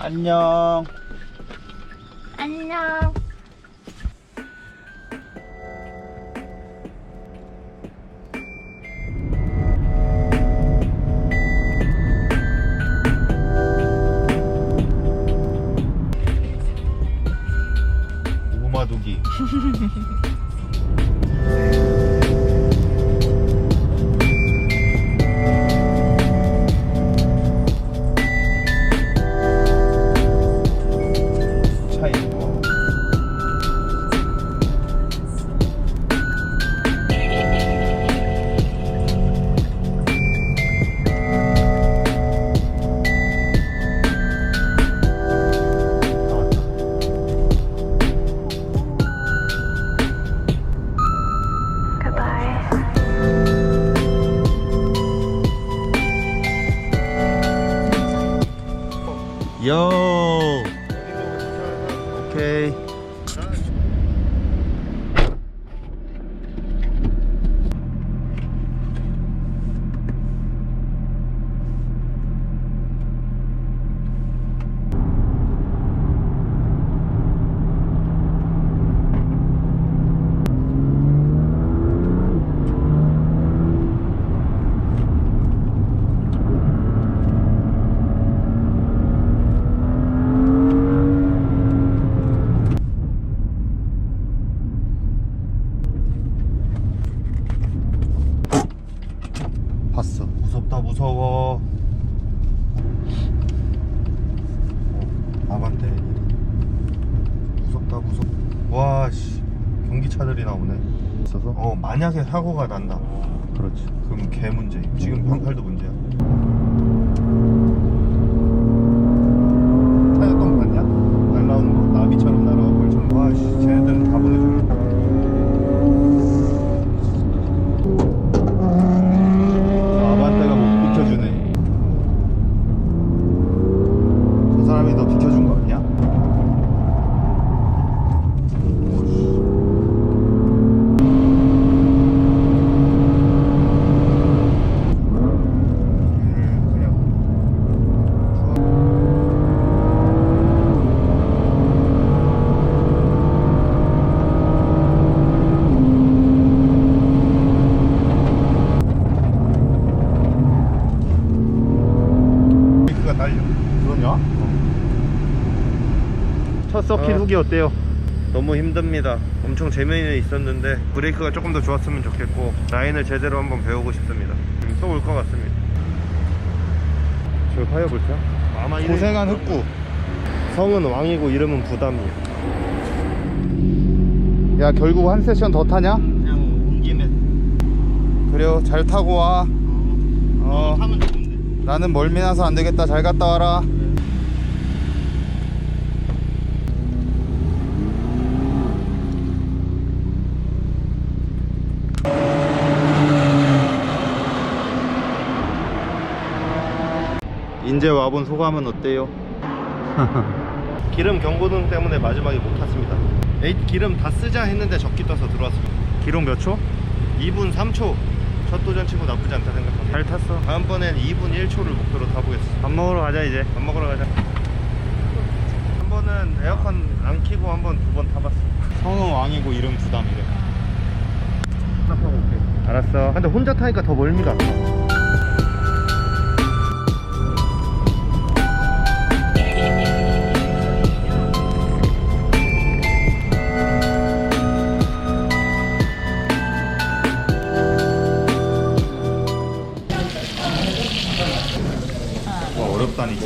안녕. 안녕. 오마두기. 요. 오케이. 봤어. 무섭다 무서워. 어, 아반떼. 무섭다 무섭. 와 씨. 경기차들이 나오네. 있어서. 어 만약에 사고가 난다. 그렇지. 그럼 개 문제. 지금 방팔도 문제야. 타이어 똥 봤냐? 날라오는 거 나비처럼 날아가 벌처럼. 와씨 쟤네들은 다 보내주겠다. 아반떼가 못 비켜주네. 저 사람이 너 비켜준 거 아니야? 오씨. 음, 그냥 브레이크가 딸려. 그러냐? 첫 서킷 후기 어때요? 너무 힘듭니다. 엄청 재미는 있었는데 브레이크가 조금 더 좋았으면 좋겠고 라인을 제대로 한번 배우고 싶습니다. 또 올 것 같습니다. 저 파이어 볼까? 아마 고생한 흑구. 성은 왕이고 이름은 부담이야. 야 결국 한 세션 더 타냐? 그냥 온 김에 그래요 잘 타고 와. 어. 하면 좋은데 나는 멀미 나서 안 되겠다. 잘 갔다 와라. 인제 와본 소감은 어때요? 기름 경고등 때문에 마지막에 못 탔습니다. 기름 다 쓰자 했는데 적기 떠서 들어왔습니다. 기록 몇 초? 2분 3초. 첫 도전 치고 나쁘지 않다 생각합니다. 잘 탔어. 다음번엔 2분 1초를 목표로 타보겠습니다. 밥 먹으러 가자 이제. 밥 먹으러 가자. 한 번은 에어컨 안 켜고 한 번 두 번 타봤어. 성은 왕이고 이름 부담이래. 하나 타고 올게. 알았어. 근데 혼자 타니까 더 멀미가. 어렵다니.